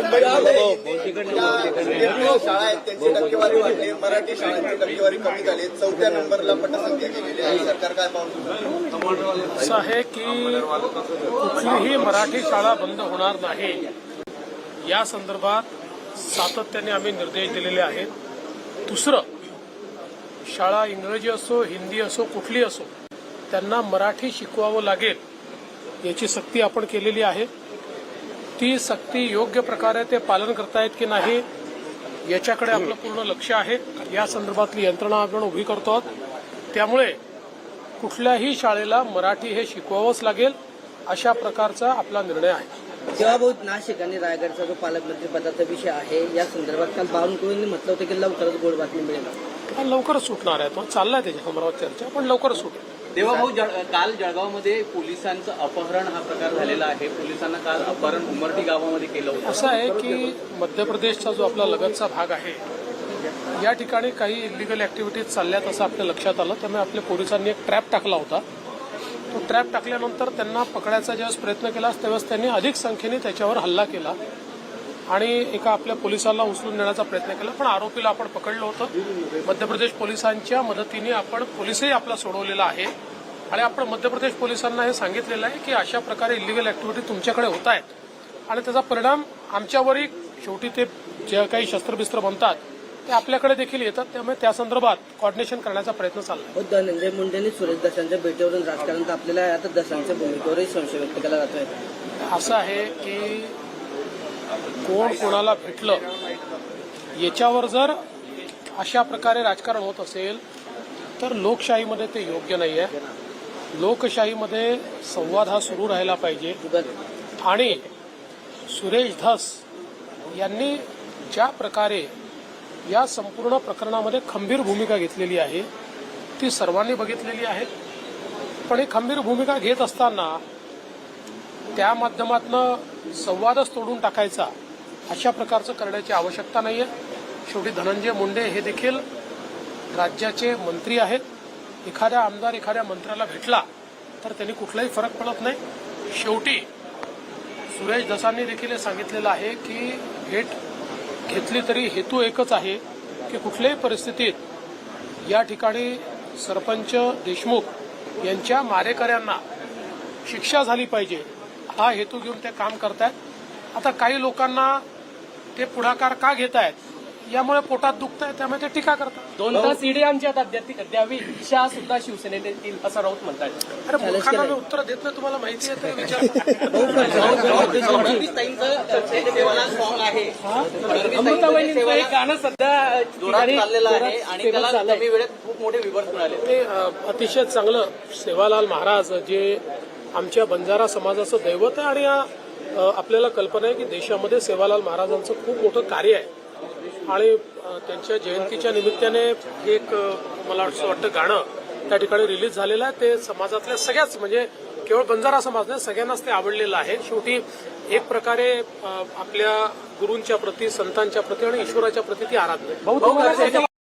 शाळा आहेत त्यांची टक्केवारी वाढली मराठी शाळांची टक्केवारी कमी झाली चौथ्या नंबरला पटसंख्या गेलेली आहे सरकार काय पाहून असं आहे की कुठलीही मराठी शाळा बंद होणार नाही. या संदर्भात सातत्याने आम्ही निर्देश दिलेले आहेत. दुसरं शाळा इंग्रजी असो हिंदी असो कुठली असो त्यांना मराठी शिकवावं लागेल याची सक्ती आपण केलेली आहे. ती सक्ती योग्य प्रकारे ते पालन करतायत की नाही याच्याकडे आपलं पूर्ण लक्ष आहे. या संदर्भातली यंत्रणा आपण उभी करतो त्यामुळे कुठल्याही शाळेला मराठी हे शिकवावंच लागेल अशा प्रकारचा आपला निर्णय आहे. जेव्हा भाऊ नाशिक आणि रायगडचा जो पालकमंत्री पदाचा विषय आहे या संदर्भात काल बावनकुळेंनी म्हटलं होतं की लवकरच गोड बातमी मिळेल. लवकरच सुटणार आहे. तो चाललाय त्याच्या समोरावर चर्चा पण लवकरच सुटेल. देवाभाऊ जळ- काल जळगावमध्ये पोलिसांचं अपहरण हा प्रकार झालेला आहे. पोलिसांना काल अपहरण उमरटी गावामध्ये केलं होतं. असं आहे की मध्य प्रदेशचा जो आपला लगतचा भाग आहे या ठिकाणी काही इलिगल ऍक्टिव्हिटीज चालल्यात असं आपल्या लक्षात आलं. त्यामुळे आपल्या पोलिसांनी एक ट्रॅप टाकला होता. तो ट्रॅप टाकल्यानंतर त्यांना पकडायचा ज्यावेळेस प्रयत्न केला त्यावेळेस त्यांनी अधिक संख्येने त्याच्यावर हल्ला केला. आणि एका आपल्या पोलिसाला उचलून नेण्याचा प्रयत्न केला. पण आरोपीला आपण पकडलं होतं. मध्य प्रदेश पोलिसांच्या मदतीने आपण पोलिसही आपला सोडवलेला आहे. आणि आपण मध्य प्रदेश पोलिसांना हे सांगितलेलं आहे की अशा प्रकारे इलिगल ऍक्टिव्हिटी तुमच्याकडे होत आहेत. आणि त्याचा परिणाम आमच्यावरही शेवटी ते जे काही शस्त्रबिस्त्र बनतात ते आपल्याकडे देखील येतात. त्यामुळे त्या संदर्भात कॉर्डिनेशन करण्याचा प्रयत्न चालला आहे. धनंजय मुंडेंनी सुरेश दसांच्या भेटीवरून राजकारण आहे. आता दसांच्या भूमिकेवरही संशय व्यक्त केला जातोय. असं आहे की कोण कोणाला भेटलं याच्यावर जर अशा प्रकारे राजकारण होत असेल तर लोकशाहीमध्ये ते योग्य नाही आहे लोकशाहीमध्ये संवाद हा सुरू राहिला पाहिजे. आणि सुरेश धस यांनी ज्या प्रकारे या संपूर्ण प्रकरणामध्ये खंबीर भूमिका घेतलेली आहे ती सर्वांनी बघितलेली आहे. पण ही खंबीर भूमिका घेत असताना त्या माध्यमातनं संवादच तोडून टाकायचा अशा प्रकारचं करण्याची आवश्यकता नाहीये. शेवटी धनंजय मुंडे हे देखील राज्याचे मंत्री आहेत. एखाद्या आमदार एखाद्या मंत्र्याला भेटला तर त्यांनी कुठलाही फरक पडत नाही. शेवटी सुरेश दसांनी देखील हे सांगितलेलं आहे की भेट घेतली तरी हेतू एकच आहे की कुठल्याही परिस्थितीत या ठिकाणी सरपंच देशमुख यांच्या मारेकऱ्यांना शिक्षा झाली पाहिजे. हा हेतू घेऊन ते काम करतायत. आता काही लोकांना ते पुढाकार का घेत आहेत यामुळे पोटात दुखत आहे त्यामुळे ते टीका करतात. दोन तास ईडी आमच्या हातात द्यावी. इच्छा सुद्धा शिवसेनेत येतील असं राऊत म्हणतात अरे मूर्खांना मी उत्तर देत नाही तुम्हाला माहिती आहे ते विचार गाणं सध्या चाललेलं आहे आणि त्याला. कमी वेळेत खूप मोठे विवर्स मिळाले. अतिशय चांगलं सेवालाल महाराज जे आमच्या बंजारा समाजाचं दैवत आहे आणि या, आपल्याला कल्पना आहे की देशामध्ये सेवालाल महाराजांचं खूप मोठं कार्य आहे. आणि त्यांच्या जयंतीच्या निमित्ताने एक मला असं वाटतं गाणं त्या ठिकाणी रिलीज झालेलं आहे. ते समाजातल्या सगळ्याच म्हणजे केवळ बंजारा समाज नाही सगळ्यांनाच ते आवडलेलं आहे. शेवटी एक प्रकारे आपल्या गुरूंच्या प्रती संतांच्या प्रती आणि ईश्वराच्या प्रती ती आराधना